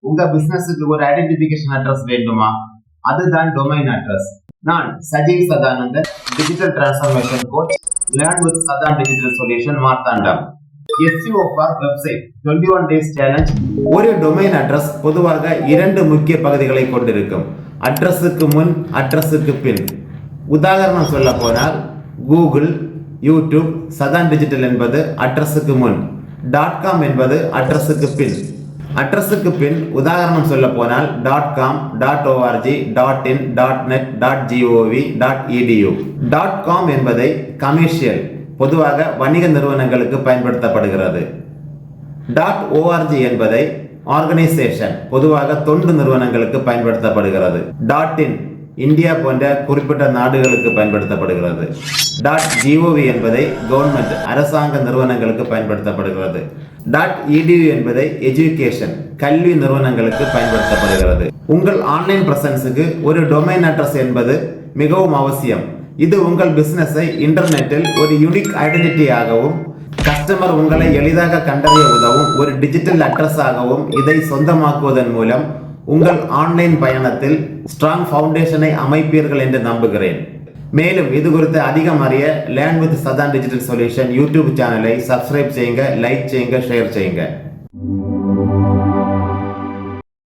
உங்க பிசினஸுக்கு ஒரு identification address வேண்டுமா? அதுதான் டொமைன் அட்ரஸ் நான் Sajeev Sadanandan digital transformation coach learn with Sadhan digital solution Marthandam. SEO for website 21 one days challenge ஒரு domain address பொதுவாக இரண்டு முக்கிய பகுதிகளை கொண்டிருக்கும். அட்ரஸுக்கு முன் அட்ரஸுக்கு பின். உதாரணம் சொல்ல போனால் கூகுள் யூடியூப் சதான் டிஜிட்டல் என்பது அட்ரஸுக்கு முன். டாட் காம் என்பது அட்ரஸுக்கு பின். அட்ரஸுக்கு பின் உதாரணம் சொல்ல போனால் dot com dot O R G dot in dot net dot G O V dot E D U dot com என்பதை கமர்ஷியல் பொதுவாக வணிக நிறுவனங்களுக்கு பயன்படுத்தப்படுகிறது. டாட் ஓஆர்ஜி என்பதை ஆர்கனைசேஷன் பொதுவாக தொண்டு நிறுவனங்களுக்கு பயன்படுத்தப்படுகிறது. டாட் இன் இந்தியா போன்ற குறிப்பிட்ட நாடுகளுக்கு பயன்படுத்தப்படுகிறது. டாட் ஜிஓவி என்பதை கவர்மெண்ட் அரசாங்க நிறுவனங்களுக்கு பயன்படுத்தப்படுகிறது. டாட் இடியூ என்பதை எஜுகேஷன் கல்வி நிறுவனங்களுக்கு பயன்படுத்தப்படுகிறது. உங்கள் ஆன்லைன் பிரசன்ஸுக்கு ஒரு டொமைன் அட்ரஸ் என்பது மிகவும் அவசியம். இது உங்கள் பிசினஸை இன்டர்நெட்டில் ஒரு யுனிக் ஐடென்டிட்டியாகவும் கஸ்டமர் உங்களை எளிதாக கண்டறிய உதவும் ஒரு டிஜிட்டல் அட்ரஸ் ஆகவும் இதை சொந்தமாக்குவதன் மூலம் உங்கள் ஆன்லைன் பயணத்தில் ஸ்ட்ராங் ஃபவுண்டேஷனை அமைப்பீர்கள் என்று நம்புகிறேன். மேலும் இது குறித்து அதிகம் அறிய learn with Sadhan digital solution YouTube சேனலை சப்ஸ்கிரைப் செய்யுங்க லைக் செய்யுங்க ஷேர் செய்யுங்க.